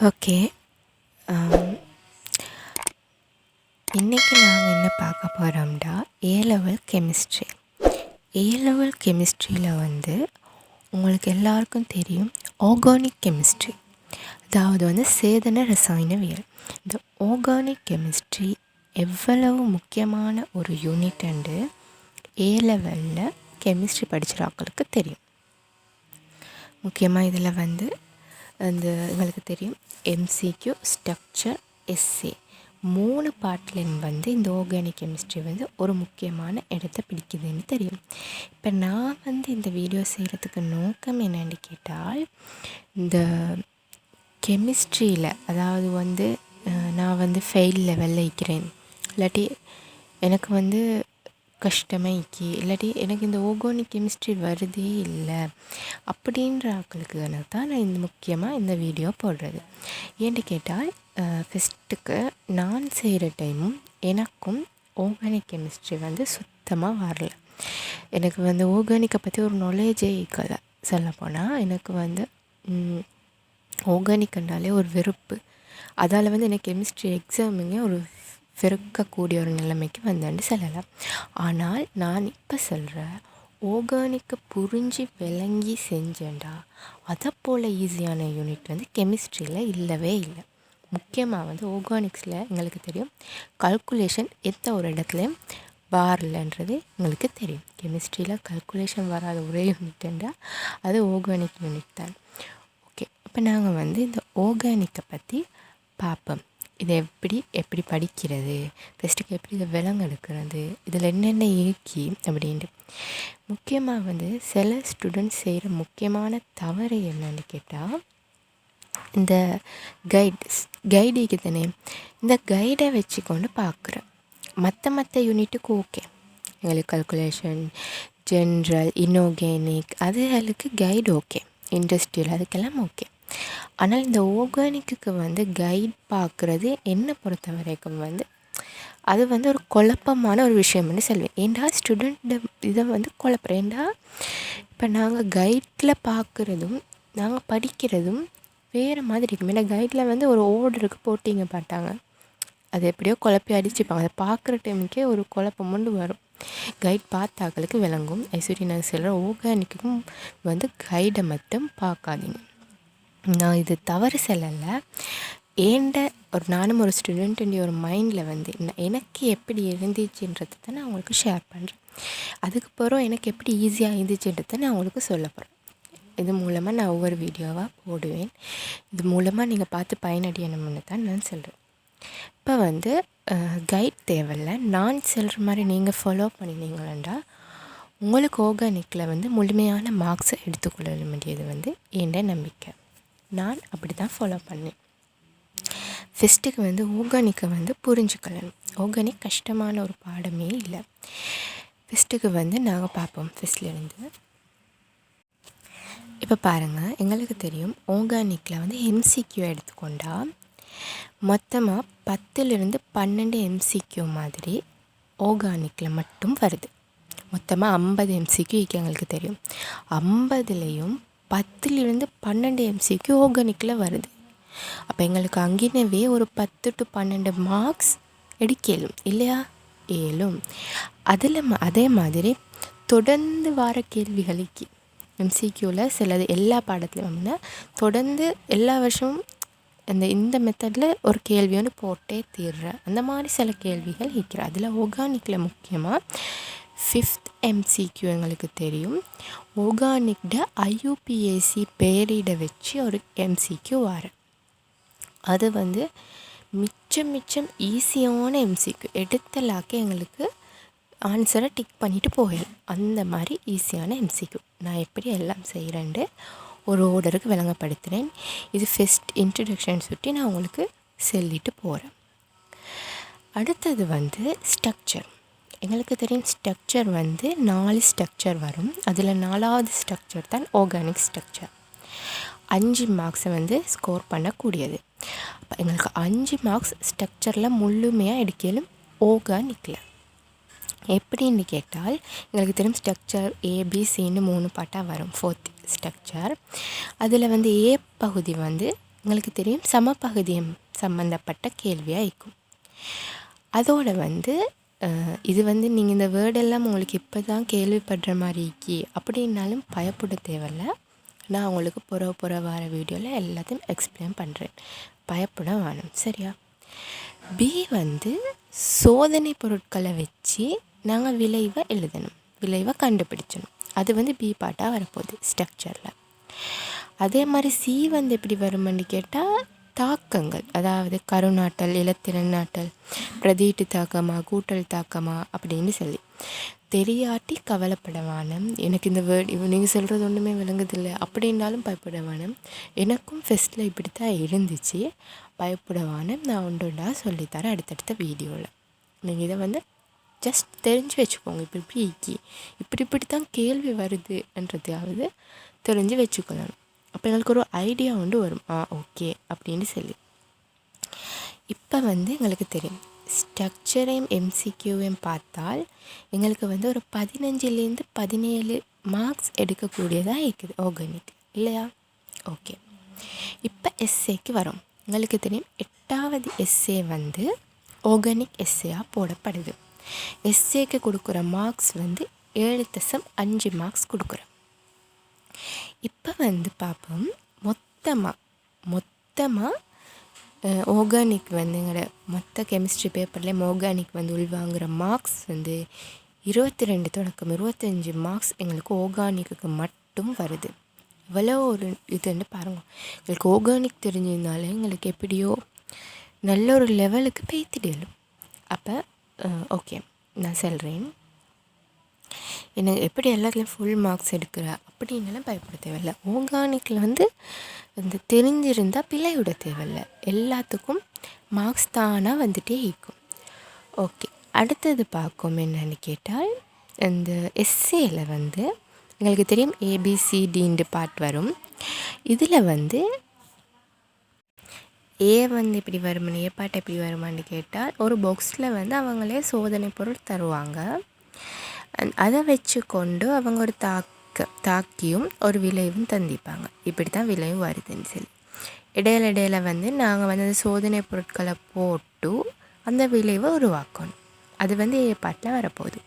Okay. இன்றைக்கி நாங்கள் என்ன பார்க்க போகிறோம்டா A level chemistry A level கெமிஸ்ட்ரியில் வந்து உங்களுக்கு எல்லாருக்கும் தெரியும் ஆர்கானிக் கெமிஸ்ட்ரி அதாவது வந்து சேதன ரசாயனவியல் இந்த ஆர்கானிக் கெமிஸ்ட்ரி எவ்வளவு முக்கியமான ஒரு யூனிட் ஏ லெவலில் கெமிஸ்ட்ரி படிச்சிருக்கவங்களுக்கு தெரியும். முக்கியமாக இதில் வந்து அந்த எங்களுக்கு தெரியும். எம்சிக்யூ ஸ்ட்ரக்சர் எஸ்ஏ மூணு பாட்டிலையும் வந்து இந்த ஆர்கானிக் கெமிஸ்ட்ரி வந்து ஒரு முக்கியமான இடத்த பிடிக்குதுன்னு தெரியும். இப்போ நான் வந்து இந்த வீடியோ செய்கிறதுக்கு நோக்கம் என்னென்னு கேட்டால் இந்த கெமிஸ்ட்ரியில் அதாவது வந்து நான் வந்து ஃபெயில் லெவலில் இருக்கிறேன் இல்லாட்டி எனக்கு வந்து கஷ்டமைக்கு இல்லாட்டி எனக்கு இந்த ஓகோனிக் கெமிஸ்ட்ரி வருதே இல்லை. அப்படின்ற ஆக்களுக்கு தான் நான் இந்த முக்கியமாக இந்த வீடியோ போடுறது. ஏன்னு கேட்டால் ஃபஸ்ட்டுக்கு நான் செய்கிற டைமும் எனக்கும் ஆர்கானிக் கெமிஸ்ட்ரி வந்து சுத்தமாக வரல. எனக்கு வந்து ஓர்கானிக்கை பற்றி ஒரு நாலேஜே இருக்கலை. சொல்லப்போனால் எனக்கு வந்து ஆர்கானிக்ன்றாலே ஒரு வெறுப்பு. அதால் வந்து எனக்கு கெமிஸ்ட்ரி எக்ஸாமுங்க ஒரு வெறுக்கக்கூடிய ஒரு நிலைமைக்கு வந்தேன்னு சொல்லலாம். ஆனால் நான் இப்போ சொல்கிற ஓர்கானிக்கை புரிஞ்சு விளங்கி செஞ்சேன்டா அதை போல் ஈஸியான யூனிட் வந்து கெமிஸ்ட்ரியில் இல்லவே இல்லை. முக்கியமாக வந்து ஓர்கானிக்ஸில் எங்களுக்கு தெரியும். கல்குலேஷன் எந்த ஒரு இடத்துலையும் வரலன்றது எங்களுக்கு தெரியும். கெமிஸ்ட்ரியில் கல்குலேஷன் வராத ஒரே யூனிட்டுண்டா அது ஓர்கானிக் யூனிட் தான். ஓகே இப்போ நாங்கள் வந்து இந்த ஓர்கானிக்கை பற்றி பார்ப்போம் இதை எப்படி எப்படி படிக்கிறது ஃபஸ்ட்டுக்கு எப்படி இதை விலங்கெடுக்கிறது இதில் என்னென்ன இயக்கி அப்படின்ட்டு. முக்கியமாக வந்து சில ஸ்டூடெண்ட்ஸ் செய்கிற முக்கியமான தவறு என்னன்னு கேட்டால் இந்த கைட்ஸ் கைடு தானே இந்த கைடை வச்சுக்கொண்டு பார்க்குறேன் மற்ற மற்ற யூனிட்டுக்கு ஓகே எங்களுக்கு கல்குலேஷன் ஜென்ரல் இனோகேனிக் அதுகளுக்கு கைடு ஓகே இண்டஸ்ட்ரியல் அதுக்கெல்லாம் ஓகே ஆனால் இந்த ஆர்கானிக்கு வந்து கைட் பார்க்குறது என்னை பொறுத்த வரைக்கும் வந்து அது வந்து ஒரு குழப்பமான ஒரு விஷயம்னு சொல்வேன். ஏண்டா ஸ்டூடெண்ட்டை இதை வந்து குழப்பறேன்? ஏண்டா? இப்போ நாங்கள் கைட்டில் பார்க்குறதும் நாங்கள் படிக்கிறதும் வேறு மாதிரி இருக்கும் ஏன்னா கைடில் வந்து ஒரு ஓர்டருக்கு போட்டிங்க பார்த்தாங்க. அது எப்படியோ குழப்பி அடிச்சுப்பாங்க. அதை பார்க்குற டைமுக்கே ஒரு குழப்பம் கொண்டு வரும். கைட் பார்த்தாக்களுக்கு விளங்கும். ஐஸ்வர்யா நான் சொல்கிற ஓர்கானிக்கும் வந்து கைடை மட்டும் பார்க்காதீங்க. நான் இது தவறு செல்லல. ஏண்ட ஒரு நானும் ஒரு ஸ்டூடெண்ட்டுடைய ஒரு மைண்டில் வந்து எனக்கு எப்படி இருந்துச்சுன்றதை தான் நான் உங்களுக்கு ஷேர் பண்ணுறேன் அதுக்கப்புறம் எனக்கு எப்படி ஈஸியாக இருந்துச்சுன்றதை நான் உங்களுக்கு சொல்ல போகிறேன் இது மூலமாக நான் ஒவ்வொரு வீடியோவாக போடுவேன். இது மூலமாக நீங்கள் பார்த்து பயனடையணும்னு தான் நான் சொல்கிறேன் இப்போ வந்து கைட் தேவையில்ல. நான் சொல்கிற மாதிரி நீங்கள் ஃபாலோ பண்ணினீங்களா உங்களுக்கு ஆர்கானிக்கில் வந்து முழுமையான மார்க்ஸை எடுத்துக்கொள்ள வேண்டியது வந்து என்ற நம்பிக்கை. நான் அப்படி தான் ஃபாலோ பண்ணேன் ஃபஸ்ட்டுக்கு வந்து ஆர்கானிக்கை வந்து புரிஞ்சுக்கலாம் ஆர்கானிக் கஷ்டமான ஒரு பாடமே இல்லை. ஃபஸ்ட்டுக்கு வந்து நாங்கள் பார்ப்போம் ஃபஸ்ட்லேருந்து இப்போ பாருங்கள் எங்களுக்கு தெரியும் ஆர்கானிக்கில் வந்து எம்சிக்யூ எடுத்துக்கொண்டால் மொத்தமாக பத்துலேருந்து பன்னெண்டு எம்சிக்யூ மாதிரி ஆர்கானிக்கில் மட்டும் வருது. மொத்தமாக ஐம்பது எம்சிக்யூ எங்களுக்கு தெரியும். ஐம்பதுலேயும் பத்துலேருந்து பன்னெண்டு எம்சிக்கு ஆர்கானிக்கில் வருது. அப்போ எங்களுக்கு அங்கேனவே ஒரு பத்து டு பன்னெண்டு மார்க்ஸ் எடுக்கலும் இல்லையா? ஏலும். அதில் அதே மாதிரி தொடர்ந்து வர கேள்விகளுக்கு எம்சிக்யூவில் சிலது எல்லா பாடத்துலையும் தொடர்ந்து எல்லா வருஷமும் இந்த இந்த மெத்தடில் ஒரு கேள்வி ஒன்று போட்டே தீர்ற அந்த மாதிரி சில கேள்விகள் இருக்கிற அதில் ஆர்கானிக்கில் முக்கியமாக ஃபிஃப்த் எம்சிக்யூ எங்களுக்கு தெரியும். ஒர்கானிக்ட ஐயூபிஏசி பேரிட வச்சு ஒரு எம்சிக்யூ வர அது வந்து மிச்சம் மிச்சம் ஈஸியான எம்சிக்யூ எடுத்தலாக்க எங்களுக்கு ஆன்சரை டிக் பண்ணிவிட்டு போயிடலாம் அந்த மாதிரி ஈஸியான எம்சிக்யூ நான் எப்படி எல்லாம் செய்கிறேன்ட்டு ஒரு ஓர்டருக்கு விளங்கப்படுத்துகிறேன் இது ஃபஸ்ட் இன்ட்ரடக்ஷன் சுட்டி நான் உங்களுக்கு சொல்லிட்டு போகிறேன் அடுத்தது வந்து ஸ்ட்ரக்சர் எங்களுக்கு தெரியும் ஸ்ட்ரக்சர் வந்து நாலு ஸ்ட்ரக்சர் வரும். அதில் நாலாவது ஸ்ட்ரக்சர் தான் ஆர்கானிக் ஸ்ட்ரக்சர் அஞ்சு மார்க்ஸை வந்து ஸ்கோர் பண்ணக்கூடியது. அப்போ எங்களுக்கு அஞ்சு மார்க்ஸ் ஸ்ட்ரக்சரில் முழுமையாக எடுக்கலும் ஆர்கானிக்கில் எப்படின்னு கேட்டால் எங்களுக்கு தெரியும் ஸ்ட்ரக்சர் ஏபிசின்னு மூணு பாட்டாக வரும். ஃபோர்த் ஸ்ட்ரக்சர் அதில் வந்து ஏ பகுதி வந்து எங்களுக்கு தெரியும் சமபகுதியம் சம்மந்தப்பட்ட கேள்வியாக இருக்கும். அதோடு வந்து இது வந்து நீங்கள் இந்த வேர்டெல்லாம் உங்களுக்கு இப்போ தான் கேள்விப்படுற மாதிரி இருக்கி அப்படின்னாலும் பயப்பட தேவையில்ல. நான் உங்களுக்கு புற புற வர வீடியோவில் எல்லாத்தையும் எக்ஸ்பிளைன் பண்ணுறேன் பயப்பட வேணும் சரியா? பி வந்து சோதனை பொருட்களை வச்சு நாங்கள் விளைவை எழுதணும். விளைவை கண்டுபிடிச்சணும் அது வந்து பி பாட்டாக வரப்போகுது ஸ்ட்ரக்சரில் அதே மாதிரி சி வந்து எப்படி வரும்னு கேட்டால் தாக்கங்கள் அதாவது கருநாட்டல் இலத்திறனாட்டல் பிரதீட்டு தாக்கமா கூட்டல் தாக்கமா அப்படின்னு சொல்லி. தெரியாட்டி கவலைப்பட எனக்கு இந்த வேர்ட் இவ நீங்கள் சொல்கிறது ஒன்றுமே விளங்குதில்லை. அப்படின்னாலும் பயப்பட வேணும் எனக்கும் ஃபெஸ்ட்டில் இப்படி தான் இருந்துச்சு. பயப்பட வேணும் நான் ஒன்று ஒன்றா சொல்லித்தரேன் அடுத்தடுத்த வீடியோவில் நீங்கள் இதை வந்து ஜஸ்ட் தெரிஞ்சு வச்சுக்கோங்க. இப்படி இப்படி இப்படி இப்படி தான் கேள்வி வருதுன்றதையாவது தெரிஞ்சு வச்சுக்கொள்ளணும். எங்களுக்கு ஒரு ஐடியா வந்து வரும். ஆ ஓகே அப்படின்னு சொல்லி. இப்போ வந்து எங்களுக்கு தெரியும். ஸ்ட்ரக்சரையும் எம்சிக்யூவையும் பார்த்தால் எங்களுக்கு வந்து ஒரு பதினஞ்சுலேருந்து பதினேழு மார்க்ஸ் எடுக்கக்கூடியதாக இருக்குது ஆர்கானிக் இல்லையா? ஓகே இப்போ எஸ்ஏக்கு வரும். உங்களுக்கு தெரியும் எட்டாவது எஸ்ஏ வந்து ஆர்கானிக் எஸ்ஏயாக போடப்படுது. எஸ்ஏக்கு கொடுக்குற மார்க்ஸ் வந்து ஏழு தசம் அஞ்சு மார்க்ஸ் கொடுக்குறோம். இப்போ வந்து பார்ப்போம் மொத்தமாக மொத்தமாக ஆர்கானிக் வந்து எங்களோட மொத்த கெமிஸ்ட்ரி பேப்பர்லேயே ஆர்கானிக் வந்து உள்வாங்குகிற மார்க்ஸ் வந்து இருபத்தி ரெண்டு தொடக்கம் இருபத்தஞ்சி மார்க்ஸ் எங்களுக்கு ஆர்கானிக்கு மட்டும் வருது. இவ்வளோ ஒரு இதுன்னு பாருங்கள் எங்களுக்கு ஆர்கானிக் தெரிஞ்சிருந்தாலே எங்களுக்கு எப்படியோ நல்ல ஒரு லெவலுக்கு பேத்திடலும் அப்போ ஓகே நான் சொல்கிறேன் எனக்கு எப்படி எல்லாத்துலேயும் ஃபுல் மார்க்ஸ் எடுக்கிற அப்படின்னுலாம் பயப்பட தேவையில்லை. ஆர்கானிக்கில் வந்து இந்த தெரிஞ்சிருந்தால் பிழை விட தேவையில்ல. எல்லாத்துக்கும் மார்க்ஸ் தானாக வந்துகிட்டே இருக்கும். ஓகே அடுத்தது பார்க்கும் என்னென்னு கேட்டால் இந்த எஸ்ஏயில் வந்து எங்களுக்கு தெரியும் ஏபிசிடின்ட்டு பாட் வரும். இதில் வந்து ஏ வந்து இப்படி வருமானு ஏ பாட்டு எப்படி வருமானு கேட்டால் ஒரு பாக்ஸில் வந்து அவங்களே சோதனை பொருள் தருவாங்க. அதை வச்சு கொண்டு அவங்க ஒரு தாக்க தாக்கியும் ஒரு விளைவும் தந்திப்பாங்க. இப்படி தான் விளைவு வருதுன்னு சொல்லி. இடையில இடையில வந்து நாங்கள் வந்து அந்த சோதனை பொருட்களை போட்டு அந்த விளைவை உருவாக்கணும். அது வந்து ஏ பாட்டில் வரப்போகுது.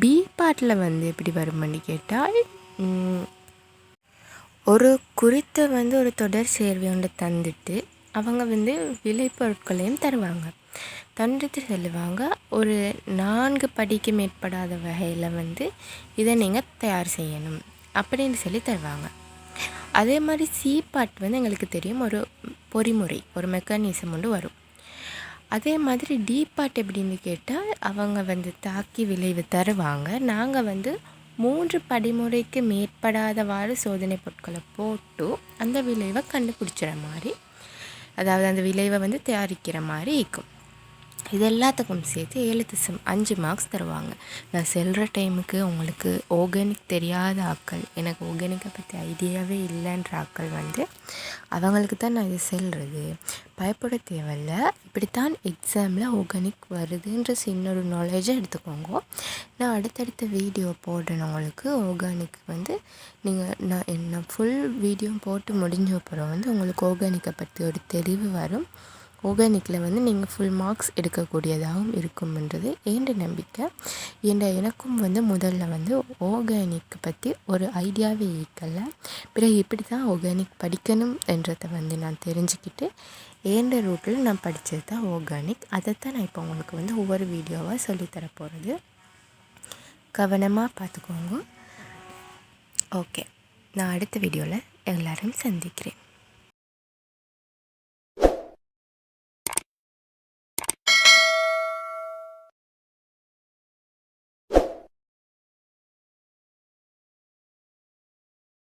பி பாட்டில் வந்து எப்படி வரும்னு கேட்டால் ஒரு குறித்த வந்து ஒரு தொடர் சேர்வை ஒன்று தந்துட்டு அவங்க வந்து விளைபொருட்களையும் தருவாங்க. தந்துட்டு சொல்லுவாங்க. ஒரு நான்கு படிக்கு மேற்படாத வகையில் வந்து இதை நீங்கள் தயார் செய்யணும் அப்படின்னு சொல்லி தருவாங்க. அதே மாதிரி சி பாட் வந்து எங்களுக்கு தெரியும். ஒரு பொறிமுறை ஒரு மெக்கானிசம் ஒன்று வரும். அதே மாதிரி டி பாட் எப்படின்னு கேட்டால் அவங்க வந்து தாக்கி விளைவு தருவாங்க. நாங்கள் வந்து மூன்று படிமுறைக்கு மேற்படாதவாறு சோதனை பொருட்களை போட்டு அந்த விளைவை கண்டுபிடிச்சிற மாதிரி அதாவது அந்த விளைவை வந்து தயாரிக்கிற மாதிரி இருக்கும். இது எல்லாத்துக்கும் சேர்த்து ஏழு தசம் அஞ்சு மார்க்ஸ் தருவாங்க. நான் செல்கிற டைமுக்கு உங்களுக்கு ஓர்கானிக் தெரியாத ஆக்கள் எனக்கு ஓர்கானிக்கை பற்றி ஐடியாவே இல்லைன்ற ஆக்கள் வந்து அவங்களுக்கு தான் நான் இது செல்கிறது பயப்பட தேவையில்ல. இப்படித்தான் எக்ஸாமில் ஓர்கானிக் வருதுன்ற சின்ன ஒரு நாலேஜை எடுத்துக்கோங்க. நான் அடுத்தடுத்த வீடியோ போடுறேன் உங்களுக்கு வந்து நீங்கள் நான் என்ன ஃபுல் வீடியோ போட்டு முடிஞ்ச அப்புறம் வந்து உங்களுக்கு ஓர்கானிக்கை பற்றி ஒரு தெளிவு வரும். ஆர்கானிக்கில் வந்து நீங்கள் ஃபுல் மார்க்ஸ் எடுக்கக்கூடியதாகவும் இருக்கும்ன்றது ஏண்ட நம்பிக்கை. என்ற எனக்கும் வந்து முதல்ல வந்து ஆர்கானிக் பற்றி ஒரு ஐடியாவே இருக்கல. பிறகு இப்படி தான் ஆர்கானிக் படிக்கணும் என்றதை வந்து நான் தெரிஞ்சுக்கிட்டு ஏண்ட ரூட்டில் நான் படித்தது தான் ஆர்கானிக் அதைத்தான் நான் இப்போ உங்களுக்கு வந்து ஒவ்வொரு வீடியோவாக சொல்லித்தர போகிறது கவனமாக பார்த்துக்கோங்க. ஓகே நான் அடுத்த வீடியோவில் எல்லோரும் சந்திக்கிறேன்.